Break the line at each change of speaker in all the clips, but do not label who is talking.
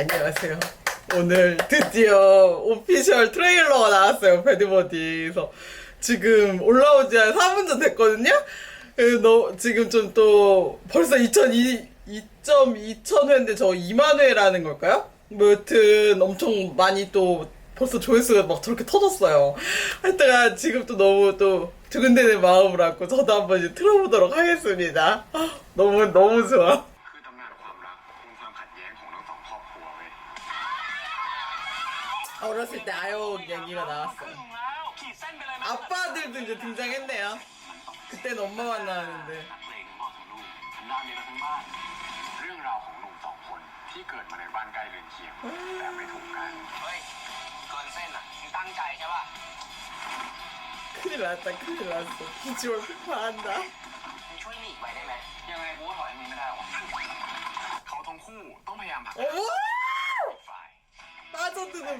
안녕하세요. 오늘 드디어 오피셜 트레일러가 나왔어요. 배드버디에서. 지금 올라온 지한 4분 전 됐거든요? 그, 너, 지금 좀 또, 벌써 2002, 2.2천 회인데 저 2만 회라는 걸까요? 뭐 여튼 엄청 많이 또 벌써 조회수가 막 저렇게 터졌어요. 하여튼 지금 또 너무 또 두근대는 마음을 안고 저도 한번 이제 틀어보도록 하겠습니다. 아, 너무, 너무 좋아. 어렸을 때 아역 얘기가 나왔어요.
แล้วขีดเส้นไปเลยไหม
아빠들도 이제 등장했네요. 그때는 엄마만 나왔는데.
นักเลงทั้งพ่อทั้งลูกทั้งด้านนี้และทั้งบ้าน เรื่องราวของหนุ่มสองคนที่เกิดมาในบ้านใกล้เรือนเคียงแต่ไม่ถูกกัน
เฮ้ยเกินเส้นอ่ะมึงตั้งใจใช่ป่ะ
큰일 났다, 큰일 났어. 비주얼 폭파한다.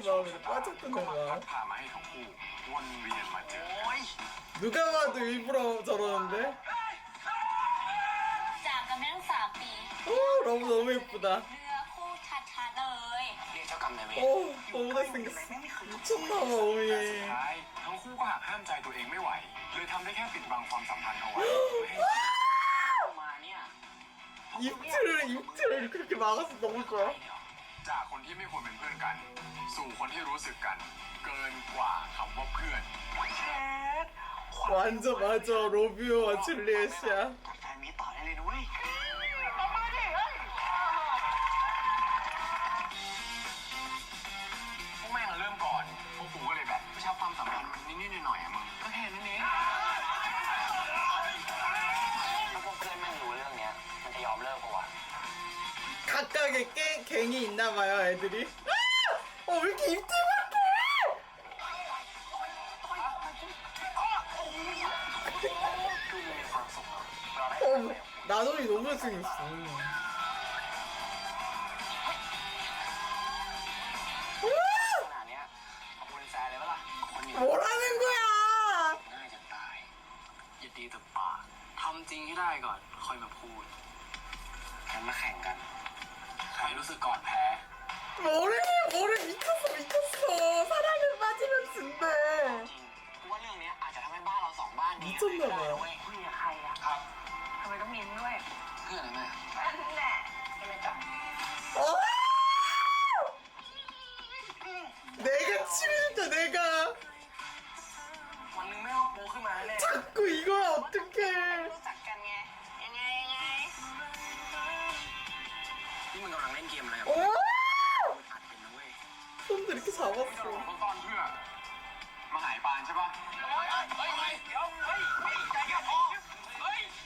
빠져드는 마음이다, 빠져드는
ก็มาพั
마음.
ดพามาให้ทั้งคู่วนเวียนมาเจอ
โอ้ย
누가 봐도 일부러 저러는데?
จากกันมาตั้งสามปี
오, 너무 너무 예쁘다.
เนื้อคู่ชัดๆเลย
เรียกเจ้ากรรมนายเวร
오, 너무 잘생겼어. 미쳤나봐,
แต่
오이.
สุดท้ายทั้งคู่ก็หักห้ามใจตัวเองไม่ไหว เลยทำได้แค่ปิดบังความสัมพันธ์เอาไว้เพื่อให้
มาเนี่ย
입틀을, 입틀을 그렇게 막아서 너무 좋아.
จากคนที่ไม่ควรเป็นเพื่อนกัน สู่คนที่รู้สึกกัน เกินกว่าคำว่าเพื่อน
완전 맞아, 로비오와 줄리엣이야. 갱이 있나봐요, 애들이. 아! 어, 왜 이렇게 입틀 밖에?
คือมีความสุขเราได้
어, 나돈이 너무 잘생겼어.
ขนาดเนี้ยขอบคุณแฟนเลยปะล่ะคนอย่าง
뭐라는 거야?
ง่ายจะตาย อย่าตีแต่ปากทำจริงให้ได้ก่อน ค่อยมาพูดงั้นมาแข่งกัน ใ ครรู้สึกก่อนแพ้
뭐래, 뭐래, 미쳤어, 미쳤어. 사랑을 빠지면 진대.
จริงกูว่าเรื่องเนี้ยอาจจะทำให้บ้านเราสองบ้านดี
มิจุนเหรอ
ได้นะเว้ยคุยกับใครอะครับ
ทำไมต้องมินด้วย
เพื่อนนะแม่
นั่นแหละใช่ไหมจ๊ะ
어! 내가 치우니까 내가
วันหนึงแม่เอาปูขึ้นมาแน่
자꾸 이걸 어떡해.
มึงกำลังเล่นเกมอะไรกับ
오!
อัดเป็นนะเว้ย
손도 이렇게
จะหลอก
잡았어.
ต้นตอนเพื่อ มาหายปานใช่ปะ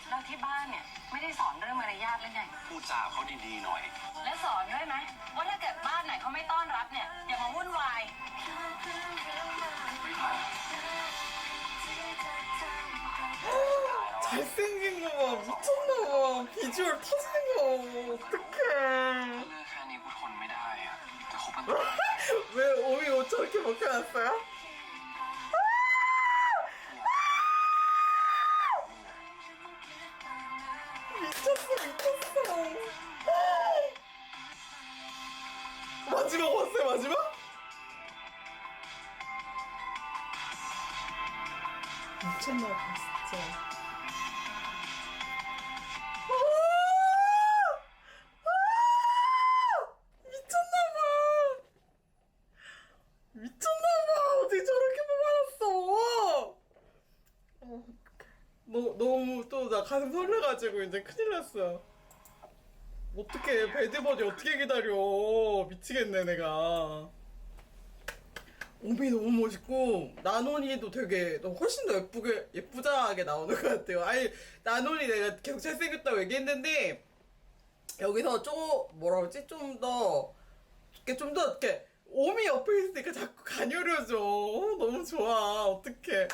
แล้วที่บ้านเนี่ย ไม่ได้สอนเรื่องมารยาทเลยไง
พูดจาเขาดีๆหน่อย
และสอนด้วยไหมว่าถ้าเกิดบ้านไหนเขาไม่ต้อนรับเนี่ย อย่ามาวุ่นวาย
잘생긴 거 봐. 미쳤나봐. 비주얼 터지는 거. 어떡해. 저렇게 벗겨놨어요? 미쳤어 미쳤어 마지막 왔어요 마지막? 미쳤나 봐 진짜 너, 너무 또 나 가슴 설레가지고 이제 큰일 났어. 어떻게 배드버디 어떻게 기다려? 미치겠네 내가. 오미 너무 멋있고 나논이도 되게 너 훨씬 더 예쁘게 예쁘장하게 나오는 것 같아요. 아니 나논이 내가 계속 잘생겼다고 얘기했는데 여기서 좀 뭐라 그러지? 좀 더 이렇게 좀 더 이렇게 오미 옆에 있으니까 자꾸 가녀려져 어, 너무 좋아. 어떡해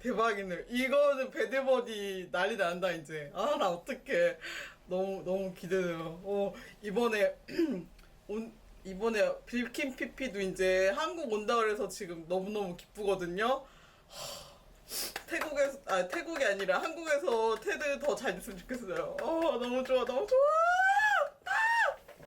대박이네. 이거는 배드버디 난리 난다 이제. 아 나 어떡해. 너무 너무 기대돼요. 어 이번에 온 이번에 빌킨 피피도 이제 한국 온다 그래서 지금 너무 너무 기쁘거든요. 하, 태국에서 아 태국이 아니라 한국에서 테드 더 잘 됐으면 좋겠어요. 어 너무 좋아 너무 좋아